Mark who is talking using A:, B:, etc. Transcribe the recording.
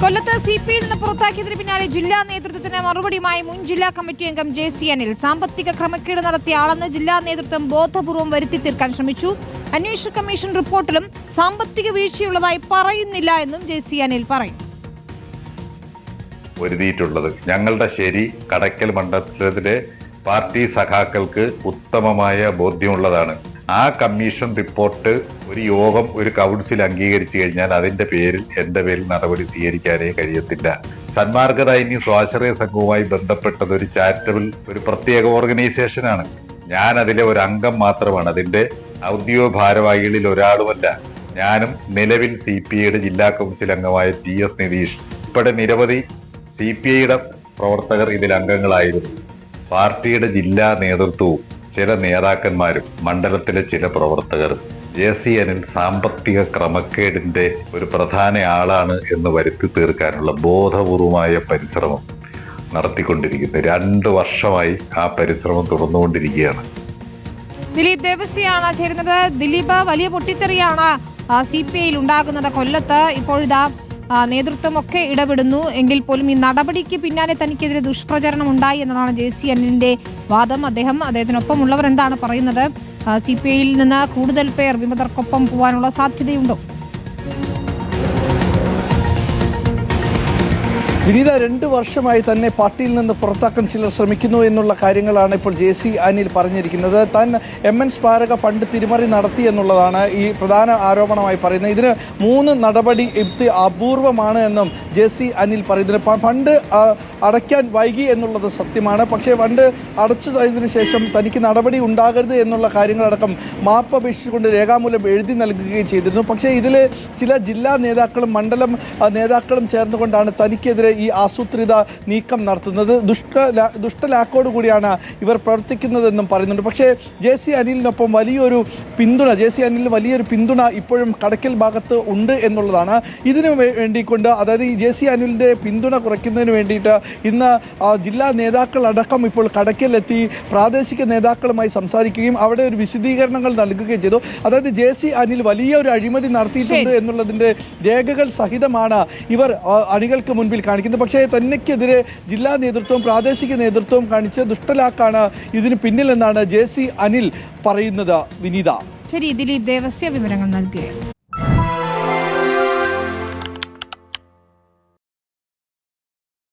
A: കൊല്ലത്ത് C P I നിന്ന് പുറത്താക്കിയതിന് പിന്നാലെ ജില്ലാ നേതൃത്വത്തിന് മറുപടിയുമായി മുൻ ജില്ലാ കമ്മിറ്റി അംഗം ജെ സി അനിൽ സാമ്പത്തിക ക്രമക്കേട് നടത്തിയ ആളെന്ന് ജില്ലാ നേതൃത്വം ബോധപൂർവം വരുത്തി തീർക്കാൻ ശ്രമിച്ചു. അന്വേഷണ കമ്മീഷൻ റിപ്പോർട്ടിലും സാമ്പത്തിക വീഴ്ചയുള്ളതായി പറയുന്നില്ല എന്നും ജെ സി അനിൽ പറയും
B: ഒരുതിയിട്ടുള്ളത് ഞങ്ങളുടെ ശരി കടക്കൽ മണ്ഡലത്തിലെ പാർട്ടി സഖാക്കൾക്ക് ഉത്തമമായ ബോധ്യമുള്ളതാണ്. ആ കമ്മീഷൻ റിപ്പോർട്ട് ഒരു യോഗം ഒരു കൗൺസിൽ അംഗീകരിച്ചു കഴിഞ്ഞാൽ അതിന്റെ പേരിൽ എന്റെ പേരിൽ നടപടി സ്വീകരിക്കാനേ കഴിയത്തില്ല. സന്മാർഗത ഇനി സ്വാശ്രയ സംഘവുമായി ബന്ധപ്പെട്ടത് ഒരു ചാരിറ്റബിൾ ഒരു പ്രത്യേക ഓർഗനൈസേഷനാണ് ഞാൻ അതിലെ ഒരു അംഗം മാത്രമാണ്. അതിന്റെ ഔദ്യോഗിക ഭാരവാഹികളിൽ ഒരാളുമല്ല. ഞാനും നിലവിൽ സി പി ഐയുടെ ജില്ലാ കൗൺസിൽ അംഗമായ ടി എസ് നിതീഷ്. ഉൾപ്പെടെ നിരവധി സി പി ഐയുടെ പ്രവർത്തകർ ഇതിൽ അംഗങ്ങളായിരുന്നു. പാർട്ടിയുടെ ജില്ലാ നേതൃത്വവും ചില നേതാക്കന്മാരും മണ്ഡലത്തിലെ ചില പ്രവർത്തകരും ജെ സി എനിൽ സാമ്പത്തിക ക്രമക്കേടിന്റെ ഒരു പ്രധാന ആളാണ് എന്ന് വരുത്തി തീർക്കാനുള്ള ബോധപൂർവമായ പരിശ്രമം നടത്തിക്കൊണ്ടിരിക്കുന്നത് രണ്ട് വർഷമായി ആ പരിശ്രമം തുടർന്നുകൊണ്ടിരിക്കുകയാണ്.
A: ദിലീപ് ദേവസ്യാണ് ചേരുന്നത്. ദിലീപ് വലിയ പൊട്ടിത്തെറിയാണ് സി പി ഐയിൽ ഉണ്ടാകുന്നത്. കൊല്ലത്ത് ഇപ്പോഴിതാ നേതൃത്വമൊക്കെ ഇടപെടുന്നു. എങ്കിൽ പോലും ഈ നടപടിക്ക് പിന്നാലെ തനിക്കെതിരെ ദുഷ്പ്രചരണം ഉണ്ടായി എന്നതാണ് ജെ സി അനിലിന്റെ വാദം. അദ്ദേഹം അദ്ദേഹത്തിനൊപ്പമുള്ളവർ എന്താണ് പറയുന്നത്? സി പി ഐയിൽ നിന്ന് കൂടുതൽ പേർ വിമതർക്കൊപ്പം പോകാനുള്ള സാധ്യതയുണ്ടോ?
C: വിനീത രണ്ട് വർഷമായി തന്നെ പാർട്ടിയിൽ നിന്ന് പുറത്താക്കാൻ ചിലർ ശ്രമിക്കുന്നു എന്നുള്ള കാര്യങ്ങളാണ് ഇപ്പോൾ ജെ സി അനിൽ പറഞ്ഞിരിക്കുന്നത്. താൻ എം എൻ സ്മാരക ഫണ്ട് തിരിമറി നടത്തി എന്നുള്ളതാണ് ഈ പ്രധാന ആരോപണമായി പറയുന്നത്. ഇതിന് മൂന്ന് നടപടി ഇത് അപൂർവമാണ് എന്നും ജെ സി അനിൽ പറയുന്നത്. ഫണ്ട് അടയ്ക്കാൻ വൈകി എന്നുള്ളത് സത്യമാണ്. പക്ഷേ ഫണ്ട് അടച്ചതിന് ശേഷം തനിക്ക് നടപടി ഉണ്ടാകരുത് എന്നുള്ള കാര്യങ്ങളടക്കം മാപ്പ് അപേക്ഷിച്ചുകൊണ്ട് രേഖാമൂലം എഴുതി നൽകുകയും ചെയ്തിരുന്നു. പക്ഷേ ഇതിൽ ചില ജില്ലാ നേതാക്കളും മണ്ഡലം നേതാക്കളും ചേർന്നുകൊണ്ടാണ് തനിക്കെതിരെ ഈ ആസൂത്രിത നീക്കം നടത്തുന്നത്. ദുഷ്ട ദുഷ്ടലാക്കോട് കൂടിയാണ് ഇവർ പ്രവർത്തിക്കുന്നതെന്നും പറയുന്നുണ്ട്. പക്ഷേ ജെ സി അനിലിനൊപ്പം വലിയൊരു പിന്തുണ ജെ സി അനിലിന് വലിയൊരു പിന്തുണ ഇപ്പോഴും കടക്കൽ ഭാഗത്ത് ഉണ്ട് എന്നുള്ളതാണ്. ഇതിനു വേണ്ടിക്കൊണ്ട് അതായത് ഈ ജെ സി അനിലിന്റെ പിന്തുണ കുറയ്ക്കുന്നതിന് വേണ്ടിയിട്ട് ഇന്ന് ജില്ലാ നേതാക്കളടക്കം ഇപ്പോൾ കടക്കലെത്തി പ്രാദേശിക നേതാക്കളുമായി സംസാരിക്കുകയും അവിടെ ഒരു വിശദീകരണങ്ങൾ നൽകുകയും ചെയ്തു. അതായത് ജെ സി അനിൽ വലിയ ഒരു അഴിമതി നടത്തിയിട്ടുണ്ട് എന്നുള്ളതിന്റെ രേഖകൾ സഹിതമാണ് ഇവർ അണികൾക്ക് മുൻപിൽ കാണിക്കുന്നത്. പക്ഷേ തന്നെക്കെതിരെ ജില്ലാ നേതൃത്വവും പ്രാദേശിക നേതൃത്വവും കാണിച്ച ദുഷ്ടലാക്കാണ് ഇതിന് പിന്നിലെന്നാണ് ജെ സി അനിൽ പറയുന്നത് വിനീത.
A: ശരി ദിലീപ് ദേവസ്യ വിവരങ്ങൾ നൽകുകയാണ്